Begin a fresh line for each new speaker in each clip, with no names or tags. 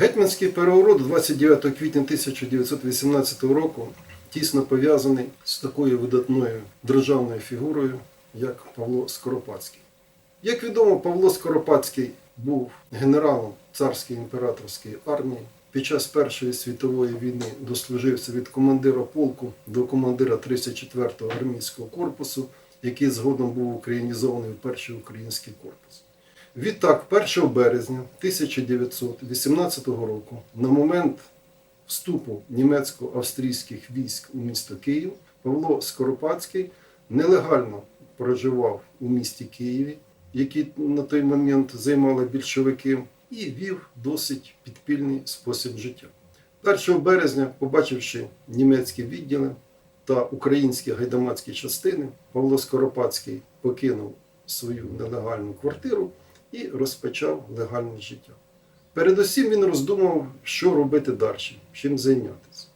Гетьманський переворот 29 квітня 1918 року тісно пов'язаний з такою видатною державною фігурою, як Павло Скоропадський. Як відомо, Павло Скоропадський був генералом царської імператорської армії. Під час Першої світової війни дослужився від командира полку до командира 34-го армійського корпусу, який згодом був українізований в перший український корпус. Відтак, 1 березня 1918 року, на момент вступу німецько-австрійських військ у місто Київ, Павло Скоропадський нелегально проживав у місті Києві, який на той момент займали більшовики, і вів досить підпільний спосіб життя. 1 березня, побачивши німецькі відділи та українські гайдамацькі частини, Павло Скоропадський покинув свою нелегальну квартиру і розпочав легальне життя. Передусім він роздумував, що робити далі, чим зайнятися.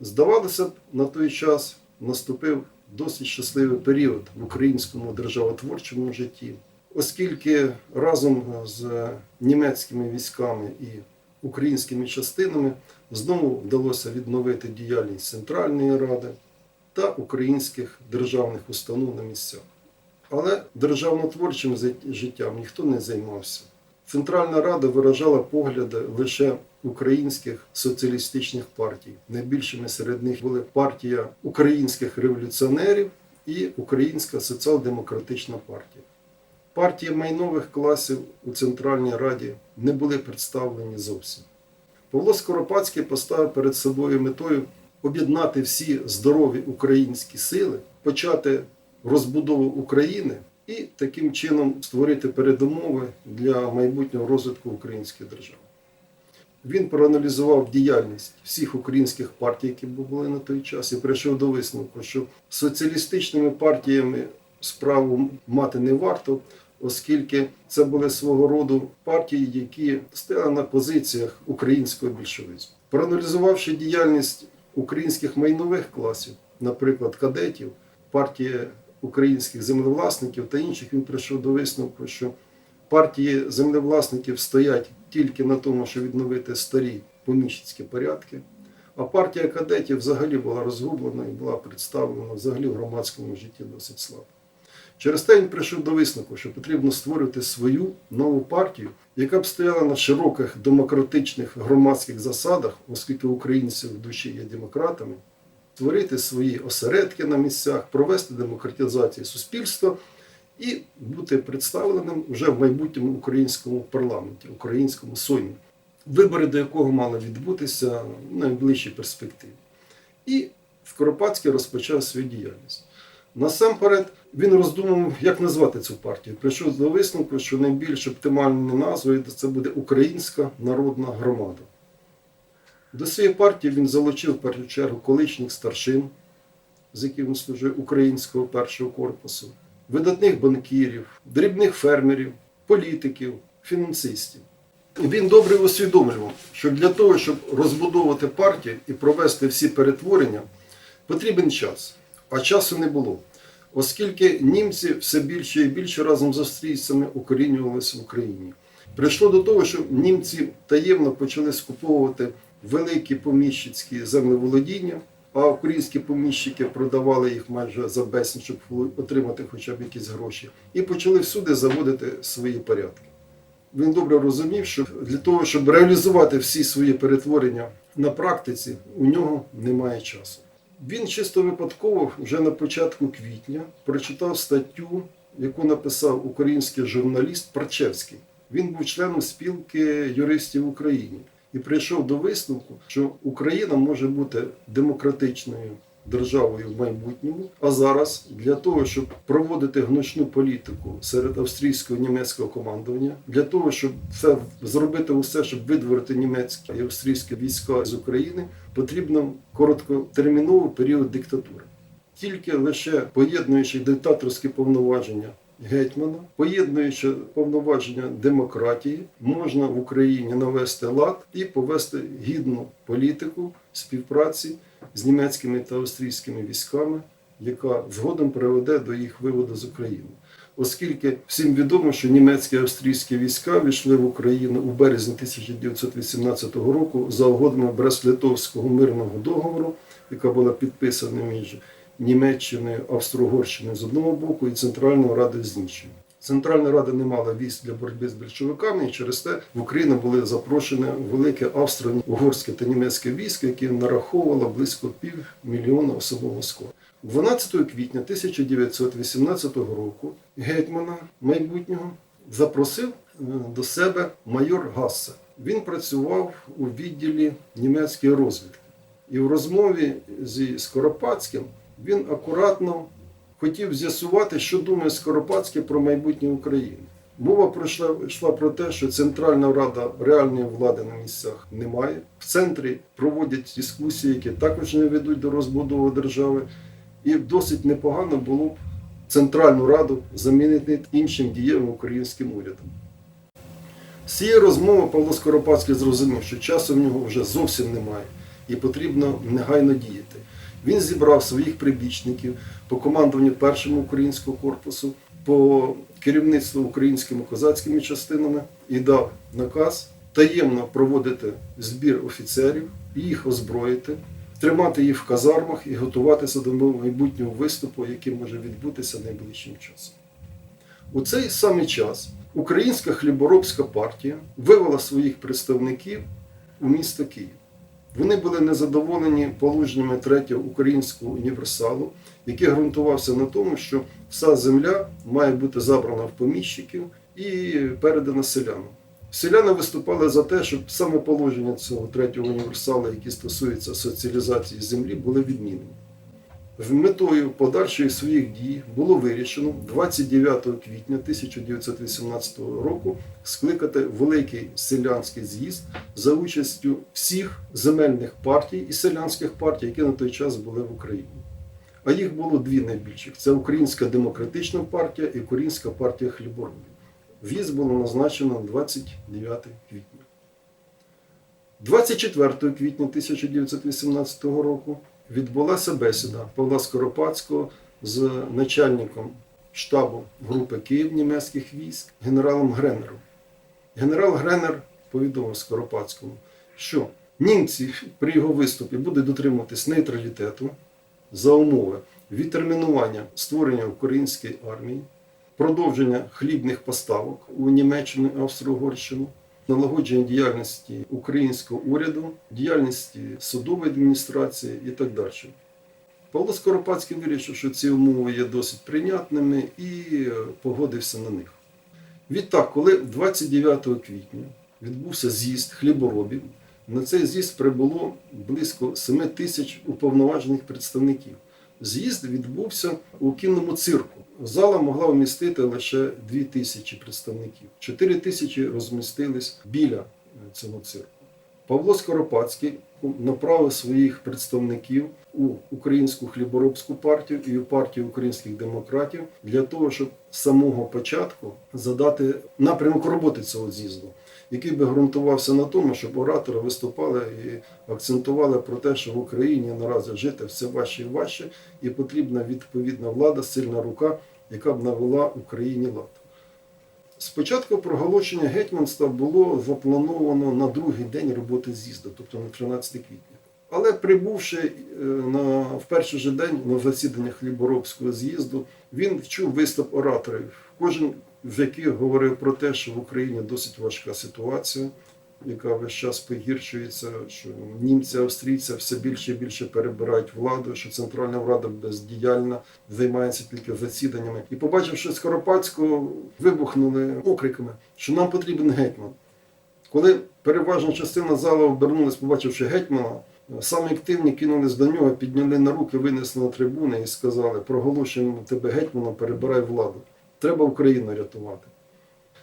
Здавалося б, на той час наступив досить щасливий період в українському державотворчому житті, оскільки разом з німецькими військами і українськими частинами знову вдалося відновити діяльність Центральної Ради та українських державних установ на місцях. Але державнотворчим життям ніхто не займався. Центральна Рада виражала погляди лише українських соціалістичних партій. Найбільшими серед них були партія українських революціонерів і Українська соціал-демократична партія. Партії майнових класів у Центральній Раді не були представлені зовсім. Павло Скоропадський поставив перед собою метою об'єднати всі здорові українські сили, почати розбудову України і таким чином створити передумови для майбутнього розвитку української держави. Він проаналізував діяльність всіх українських партій, які були на той час, і прийшов до висновку, що соціалістичними партіями справу мати не варто, оскільки це були свого роду партії, які стояли на позиціях українського більшовизму. Проаналізувавши діяльність українських майнових класів, наприклад, кадетів, партії українських землевласників та інших, він прийшов до висновку, що партії землевласників стоять тільки на тому, щоб відновити старі поміщицькі порядки. А партія кадетів взагалі була розгублена і була представлена взагалі в громадському житті досить слабо. Через те він прийшов до висновку, що потрібно створювати свою нову партію, яка б стояла на широких демократичних громадських засадах, оскільки українці в душі є демократами, створити свої осередки на місцях, провести демократизацію суспільства і бути представленим вже в майбутньому українському парламенті, українському Сеймі, вибори до якого мали відбутися в найближчій перспективі. І Скоропадський розпочав свою діяльність. Насамперед він роздумав, як назвати цю партію. Прийшов до висновку, що найбільш оптимальною назвою це буде Українська народна громада. До своєї партії він залучив в першу чергу колишніх старшин, з якими він служив українського першого корпусу, видатних банкірів, дрібних фермерів, політиків, фінансистів. Він добре усвідомлював, що для того, щоб розбудовувати партію і провести всі перетворення, потрібен час, а часу не було, оскільки німці все більше і більше разом з австрійцями укорінювалися в Україні. Прийшло до того, що німці таємно почали скуповувати великі поміщицькі землеволодіння, а українські поміщики продавали їх майже за безцінь, щоб отримати хоча б якісь гроші, і почали всюди заводити свої порядки. Він добре розумів, що для того, щоб реалізувати всі свої перетворення на практиці, у нього немає часу. Він чисто випадково вже на початку квітня прочитав статтю, яку написав український журналіст Парчевський. Він був членом спілки юристів в Україні і прийшов до висновку, що Україна може бути демократичною державою в майбутньому. А зараз для того, щоб проводити гнучну політику серед австрійського німецького командування, для того, щоб це зробити усе, щоб видворити німецькі і австрійські війська з України, потрібно короткотерміновий період диктатури. Тільки лише поєднуючи диктаторські повноваження гетьмана, поєднуючи повноваження демократії, можна в Україні навести лад і повести гідну політику співпраці з німецькими та австрійськими військами, яка згодом приведе до їх виводу з України. оскільки всім відомо, що німецькі і австрійські війська війшли в Україну у березні 1918 року за угодами Брест-Литовського мирного договору, яка була підписана між Німеччиною, Австро-Угорщиною з одного боку і Центральною Радою з іншого. Центральна Рада не мала військ для боротьби з більшовиками, і через те в Україну були запрошені велике австро-угорське та німецьке військо, яке нараховувало близько півмільйона особового складу. 12 квітня 1918 року гетьмана майбутнього запросив е, до себе майор Гассе. Він працював у відділі німецької розвідки. І в розмові зі Скоропадським він акуратно хотів з'ясувати, що думає Скоропадський про майбутнє України. Мова пройшла йшла про те, що Центральна Рада реальної влади на місцях немає. В центрі проводять дискусії, які також не ведуть до розбудови держави. І досить непогано було б Центральну Раду замінити іншим дієвим українським урядом. З цієї розмови Павло Скоропадський зрозумів, що часу в нього вже зовсім немає і потрібно негайно діяти. Він зібрав своїх прибічників по командуванню першого українського корпусу, по керівництву українськими козацькими частинами і дав наказ таємно проводити збір офіцерів, їх озброїти, тримати їх в казармах і готуватися до майбутнього виступу, який може відбутися найближчим часом. У цей самий час Українська хліборобська партія вивела своїх представників у місто Київ. Вони були незадоволені положеннями третього українського універсалу, який ґрунтувався на тому, що вся земля має бути забрана в поміщиків і передана селянам. Селяни виступали за те, щоб саме положення цього третього універсалу, які стосуються соціалізації землі, були відмінені. Метою подальшої своїх дій було вирішено 29 квітня 1918 року скликати великий селянський з'їзд за участю всіх земельних партій і селянських партій, які на той час були в Україні. А їх було дві найбільших: це Українська демократична партія і Українська партія хліборобів. В'їзд було назначено 29 квітня. 24 квітня 1918 року відбулася бесіда Павла Скоропадського з начальником штабу групи Київ німецьких військ генералом Гренером. Генерал Гренер повідомив Скоропадському, що німці при його виступі будуть дотримуватись нейтралітету за умови відтермінування створення української армії, продовження хлібних поставок у Німеччину і Австро-Угорщину, налагодження діяльності українського уряду, діяльності судової адміністрації і так далі. Павло Скоропадський вирішив, що ці умови є досить прийнятними і е, погодився на них. Відтак, коли 29 квітня відбувся з'їзд хліборобів, на цей з'їзд прибуло близько 7 тисяч уповноважених представників. З'їзд відбувся у кінному цирку. Зала могла вмістити лише 2 тисячі представників. 4 тисячі розмістились біля е, цього цирку. Павло Скоропадський направив своїх представників у Українську хліборобську партію і у партію українських демократів для того, щоб з самого початку задати напрямок роботи цього з'їзду, який би ґрунтувався на тому, щоб оратори виступали і акцентували про те, що в Україні наразі жити все важче і важче, і потрібна відповідна влада, сильна рука, яка б навела Україні лад. Спочатку проголошення гетьманства було заплановано на другий день роботи з'їзду, тобто на 13 квітня. Але прибувши е, на, в перший же день на засідання хліборобського з'їзду, він чув виступ ораторів, кожен з яких говорив про те, що в Україні досить важка ситуація, яка весь час погіршується, що німці, австрійці все більше і більше перебирають владу, що Центральна Рада бездіяльна, займається тільки засіданнями. І побачивши Скоропадського, вибухнули окриками, що нам потрібен гетьман. Коли переважна частина залу обернулась, побачивши гетьмана, самі активні кинулись до нього, підняли на руки, винесли на трибуни і сказали: проголошуємо тебе гетьманом, перебирай владу. Треба Україну рятувати.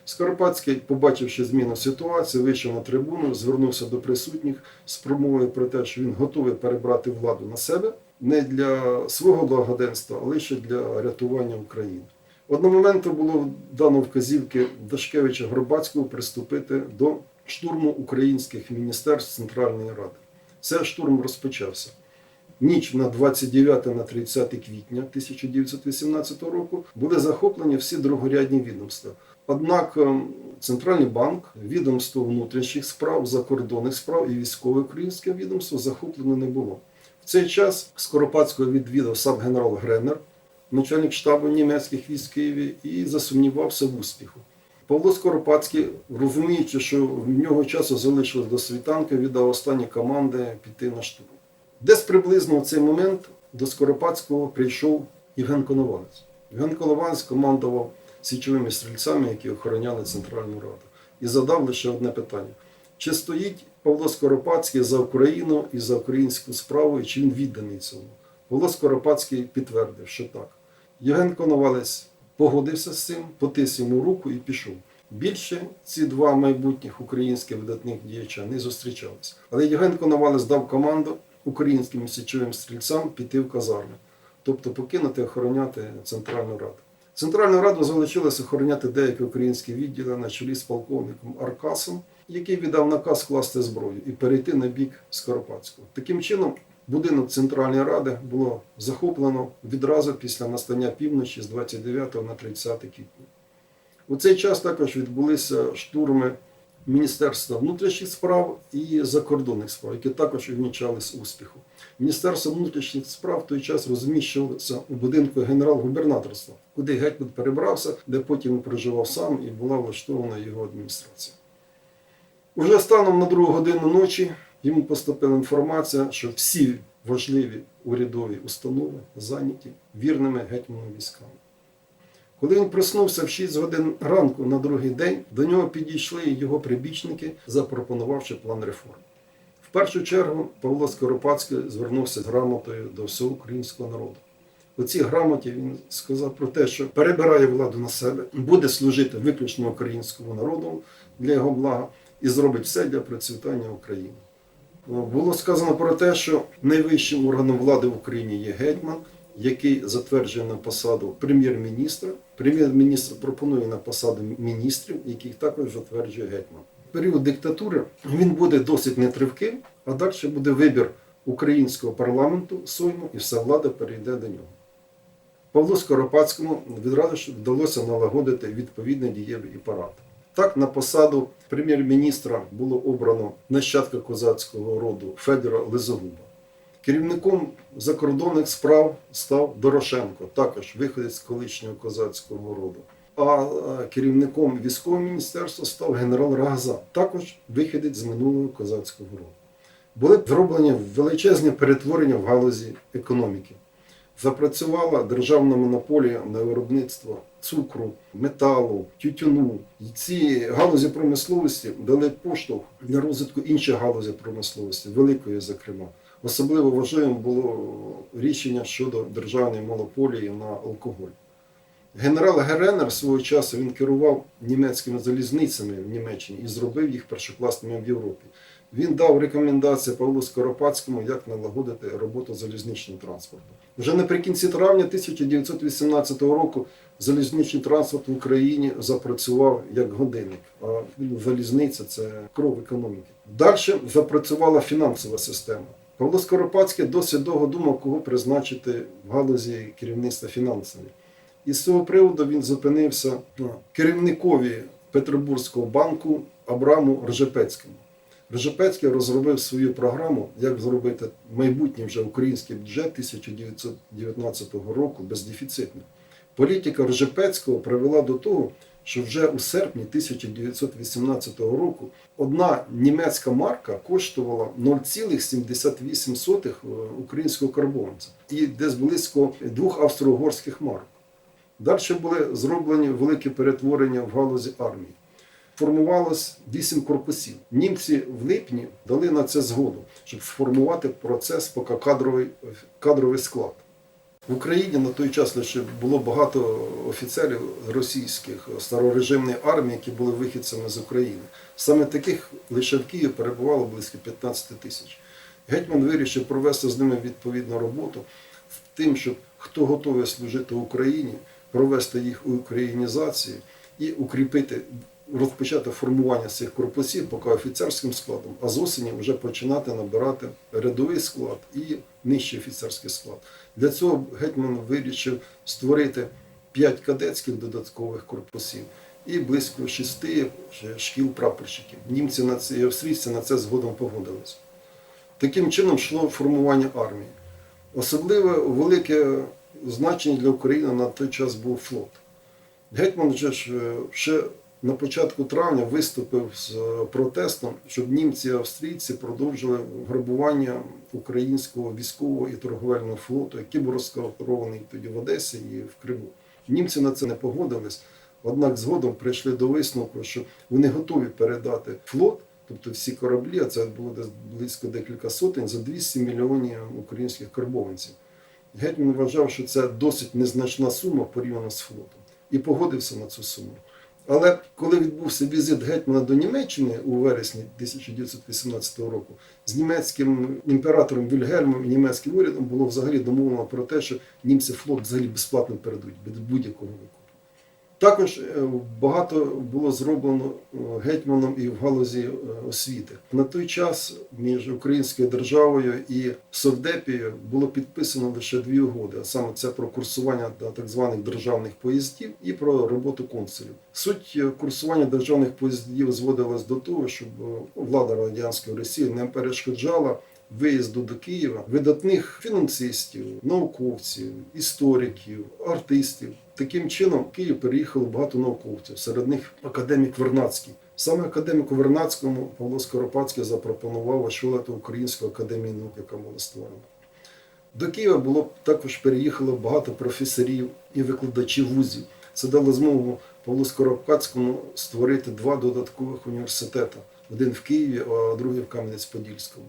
Скоропадський, побачивши зміну ситуації, вийшов на трибуну, звернувся до присутніх з промовою про те, що він готовий перебрати владу на себе не для свого благоденства, а лише для рятування України. Одного моменту було дано вказівки Дашкевича Горбацького приступити до штурму українських міністерств Центральної Ради. Цей штурм розпочався. Ніч на 29 на 30 квітня 1918 року були захоплені всі другорядні відомства. Однак ем, Центральний банк, відомство внутрішніх справ, закордонних справ і військове українське відомство захоплено не було. В цей час Скоропадського відвідав сам генерал Гренер, начальник штабу німецьких військ Києві, і засумнівався в успіху. Павло Скоропадський, розуміючи, що в нього часу залишилось до світанки, віддав останні команди піти на штурм. Десь приблизно в цей момент до Скоропадського прийшов Євген Коновалець. Євген Коновалець командував січовими стрільцями, які охороняли Центральну Раду, і задав лише одне питання: чи стоїть Павло Скоропадський за Україну і за українську справу, і чи він відданий цьому? Павло Скоропадський підтвердив, що так. Євген Коновалець погодився з цим, потис йому руку і пішов. Більше ці два майбутніх українських видатних діяча не зустрічалися. Але Євген Коновалець дав команду українським січовим стрільцям піти в казарми, тобто покинути охороняти Центральну Раду. Центральну раду залишилось охороняти деякі українські відділи на чолі з полковником Аркасом, який віддав наказ класти зброю і перейти на бік Скоропадського. Таким чином, будинок Центральної Ради було захоплено відразу після настання півночі з 29 на 30 квітня. У цей час також відбулися штурми Міністерства внутрішніх справ і закордонних справ, які також увінчались успіху. Міністерство внутрішніх справ в той час розміщувалося у будинку генерал-губернаторства, куди гетьман перебрався, де потім проживав сам і була влаштована його адміністрація. Уже станом на другу годину ночі йому поступила інформація, що всі важливі урядові установи зайняті вірними гетьману військами. Коли він проснувся в 6 годин ранку на другий день, до нього підійшли його прибічники, запропонувавши план реформ. В першу чергу Павло Скоропадський звернувся з грамотою до всього українського народу. У цій грамоті він сказав про те, що перебирає владу на себе, буде служити виключно українському народу для його блага і зробить все для процвітання України. Було сказано про те, що найвищим органом влади в Україні є гетьман, який затверджує на посаду прем'єр-міністра. Прем'єр-міністр пропонує на посаду міністрів, яких також затверджує гетьман. Період диктатури він буде досить нетривким, а далі буде вибір українського парламенту, Сойму, і вся влада перейде до нього. Павлу Скоропадському відразу вдалося налагодити відповідний дієвий апарат. Так, на посаду прем'єр-міністра було обрано нащадка козацького роду Федора Лизогуба. Керівником закордонних справ став Дорошенко, також виходець колишнього козацького роду. А е, керівником військового міністерства став генерал Рагаза, також виходець з минулого козацького роду. Були зроблені величезні перетворення в галузі економіки. Запрацювала державна монополія на виробництво цукру, металу, тютюну. І ці галузі промисловості дали поштовх для розвитку інших галузей промисловості, великої, зокрема. Особливо важливим було рішення щодо державної монополії на алкоголь. Генерал Геренер свого часу він керував німецькими залізницями в Німеччині і зробив їх першокласними в Європі. Він дав рекомендації Павлу Скоропадському, як налагодити роботу залізничного транспорту. Вже наприкінці травня 1918 року залізничний транспорт в Україні запрацював як годинник, а залізниця це кров економіки. Далі запрацювала фінансова система. Павло Скоропадський досить довго думав, кого призначити в галузі керівництва фінансами. І з цього приводу він зупинився керівникові Петербурзького банку Абраму Ржепецькому. Ржепецький розробив свою програму, як зробити майбутній вже український бюджет 1919 року бездефіцитним. Політика Ржепецького привела до того, що вже у серпні 1918 року одна німецька марка коштувала 0,78 українського карбованця і десь близько двох австро-угорських марок. Далі були зроблені великі перетворення в галузі армії. Формувалось вісім корпусів. Німці в липні дали на це згоду, щоб сформувати процес, поки кадровий, кадровий склад. В Україні на той час лише було багато офіцерів російських старорежимної армії, які були вихідцями з України. Саме таких лише в Києві перебувало близько 15 тисяч. Гетьман вирішив провести з ними відповідну роботу з тим, щоб хто готовий служити Україні, провести їх у українізацію і укріпити розпочати формування цих корпусів поки офіцерським складом, а з осені вже починати набирати рядовий склад і нижчий офіцерський склад. Для цього гетьман вирішив створити 5 кадетських додаткових корпусів і близько 6 шкіл прапорщиків. Німці на це і австрійці на це згодом погодились. Таким чином йшло формування армії. Особливо велике значення для України на той час був флот. Гетьман же ж е, ще на початку травня виступив з е, протестом, щоб німці і австрійці продовжили грабування українського військового і торговельного флоту, який був розкарований тоді в Одесі і в Криму. Німці на це не погодились, однак згодом прийшли до висновку, що вони готові передати флот, тобто всі кораблі, а це було близько декілька сотень, за 200 мільйонів українських карбованців. Гетьман вважав, що це досить незначна сума порівняно з флотом, і погодився на цю суму. Але коли відбувся візит гетьмана до Німеччини у вересні 1918 року, з німецьким імператором Вільгельмом і німецьким урядом було взагалі домовлено про те, що німці флот взагалі безплатно передуть без будь-якого викупу. Також е, багато було зроблено е, гетьманом і в галузі е, освіти. На той час між українською державою і Совдепією було підписано лише дві угоди, а саме це про курсування так званих державних поїздів і про роботу консулів. Суть курсування державних поїздів зводилась до того, щоб влада радянської Росії не перешкоджала виїзду до Києва видатних фінансистів, науковців, істориків, артистів. Таким чином в Київ переїхало багато науковців, серед них академік Вернадський. Саме академіку Вернадському Павло Скоропадський запропонував очолити Українську академію наук, яка була створена. До Києва було також переїхало багато професорів і викладачів вузів. Це дало змогу Павлу Скоропадському створити два додаткових університети: один в Києві, а другий в Кам'янець-Подільському.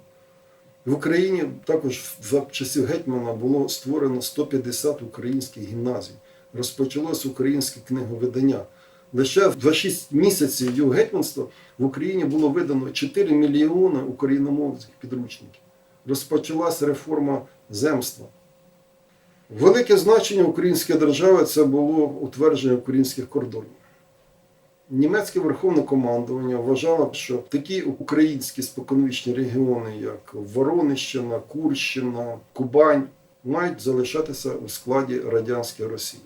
В Україні також за часів гетьмана було створено 150 українських гімназій. Розпочалось українське книговидання. Лише за 6 місяців його гетьманства в Україні було видано 4 мільйони україномовних підручників. Розпочалась реформа земства. Велике значення української держави це було утвердження українських кордонів. Німецьке верховне командування вважало, що такі українські споконвічні регіони, як Воронищина, Курщина, Кубань, мають залишатися у складі радянської Росії.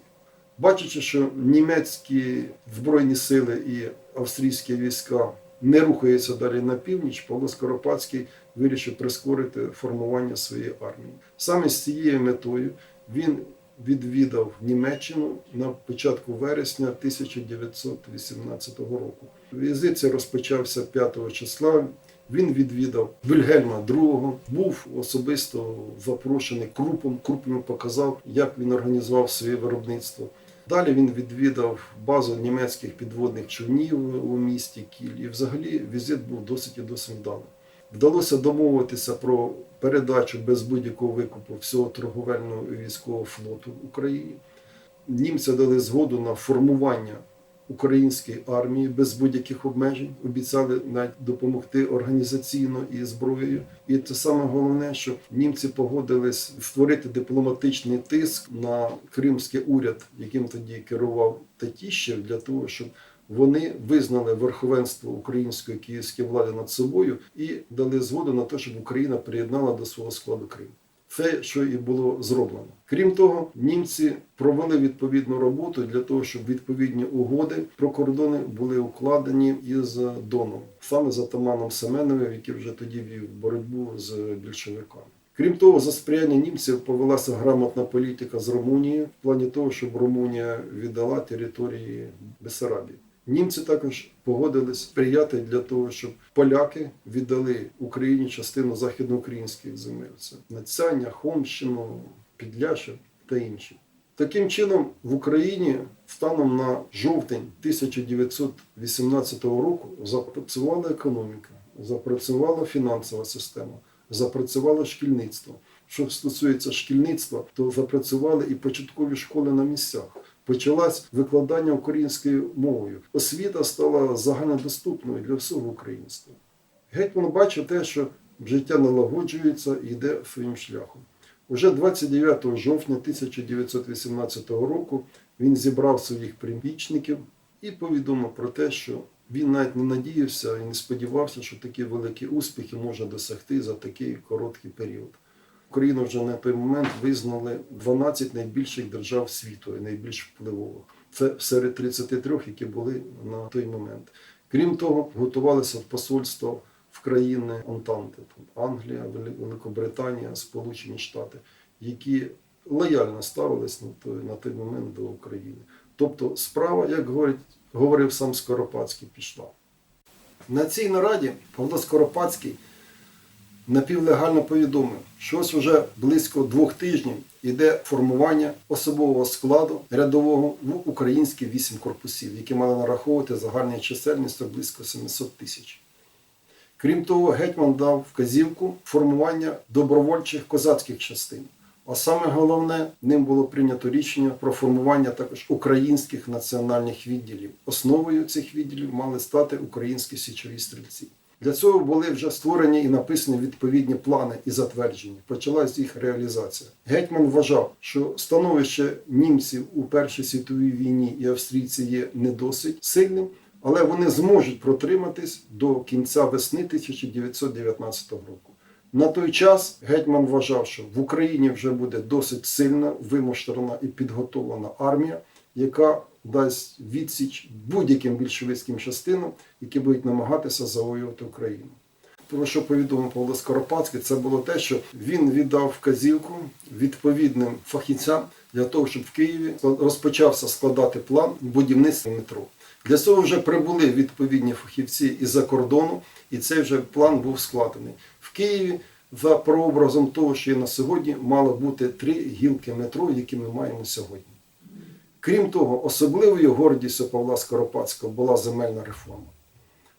Бачачи, що німецькі збройні сили і австрійські війська не рухаються далі на північ, Павло Скоропадський вирішив прискорити формування своєї армії. Саме з цією метою він відвідав Німеччину на початку вересня 1918 року. Візит розпочався 5 числа. Він відвідав Вільгельма II, був особисто запрошений крупом. Круп йому показав, як він організував своє виробництво. Далі він відвідав базу німецьких підводних човнів у місті Кіль. І взагалі візит був досить і досить вдалий. Вдалося домовитися про передачу без будь-якого викупу всього торговельного і військового флоту в Україні. Німці дали згоду на формування української армії без будь-яких обмежень, обіцяли навіть допомогти організаційно і зброєю. І це саме головне, що німці погодились створити дипломатичний тиск на кримський уряд, яким тоді керував Татіщев, для того, щоб вони визнали верховенство української київської влади над собою і дали згоду на те, щоб Україна приєднала до свого складу Крим. Це що і було зроблено. Крім того, німці провели відповідну роботу для того, щоб відповідні угоди про кордони були укладені із Доном, саме з атаманом Семеновим, який вже тоді вів боротьбу з більшовиками. Крім того, за сприяння німців повелася грамотна політика з Румунією в плані того, щоб Румунія віддала території Бесарабії. Німці також погодились сприяти для того, щоб поляки віддали Україні частину західноукраїнських земель. Це Нацяння, Хомщину, Підляща та інші. Таким чином, в Україні станом на жовтень 1918 року запрацювала економіка, запрацювала фінансова система, запрацювало шкільництво. Що стосується шкільництва, то запрацювали і початкові школи на місцях. Почалось викладання українською мовою. Освіта стала загальнодоступною для всього українства. Гетьман бачив те, що життя налагоджується і йде своїм шляхом. Уже 29 жовтня 1918 року він зібрав своїх прибічників і повідомив про те, що він навіть не надіявся і не сподівався, що такі великі успіхи можна досягти за такий короткий період. Україну вже на той момент визнали 12 найбільших держав світу і найбільш впливових. Це серед 33, які були на той момент. Крім того, готувалися в посольство в країни Антанти, там Англія, Великобританія, Сполучені Штати, які лояльно ставились на той, на той момент до України. Тобто справа, як говорить, говорив сам Скоропадський, пішла. На цій нараді Павло Скоропадський напівлегально повідомив, що ось уже близько двох тижнів іде формування особового складу рядового в українські вісім корпусів, які мали нараховувати загальною чисельністю близько 700 тисяч. Крім того, гетьман дав вказівку формування добровольчих козацьких частин. А саме головне, ним було прийнято рішення про формування також українських національних відділів. Основою цих відділів мали стати українські січові стрільці. Для цього були вже створені і написані відповідні плани і затверджені. Почалась їх реалізація. Гетьман вважав, що становище німців у Першій світовій війні і австрійці є не досить сильним, але вони зможуть протриматись до кінця весни 1919 року. На той час гетьман вважав, що в Україні вже буде досить сильна, вимуштрена і підготовлена армія, яка дасть відсіч будь-яким більшовицьким частинам, які будуть намагатися завоювати Україну. Про що повідомив Павло Скоропадський, це було те, що він віддав вказівку відповідним фахівцям для того, щоб в Києві розпочався складати план будівництва метро. Для цього вже прибули відповідні фахівці із-за кордону, і цей вже план був складений. В Києві за прообразом того, що є на сьогодні, мало бути три гілки метро, які ми маємо сьогодні. Крім того, особливою гордістю Павла Скоропадського була земельна реформа.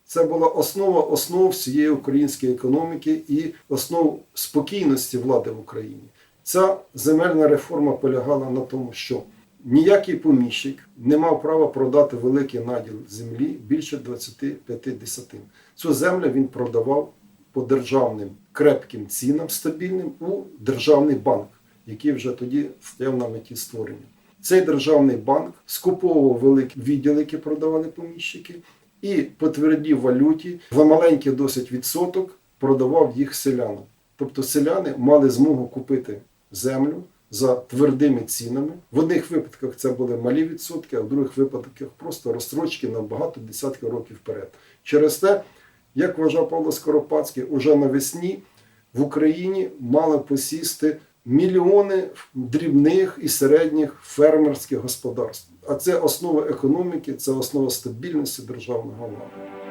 Це була основа основ всієї української економіки і основ спокійності влади в Україні. Ця земельна реформа полягала на тому, що ніякий поміщик не мав права продати великий наділ землі більше 25 десятин. Цю землю він продавав по державним крепким цінам стабільним у державний банк, який вже тоді стояв на меті створення. Цей державний банк скуповував великі відділи, які продавали поміщики, і по твердій валюті за маленький досить відсоток продавав їх селянам. Тобто селяни мали змогу купити землю за твердими цінами. В одних випадках це були малі відсотки, а в других випадках просто розстрочки на багато десятків років вперед. Через те, як вважав Павло Скоропадський, уже навесні в Україні мали посісти мільйони дрібних і середніх фермерських господарств. А це основа економіки, це основа стабільності державного влади.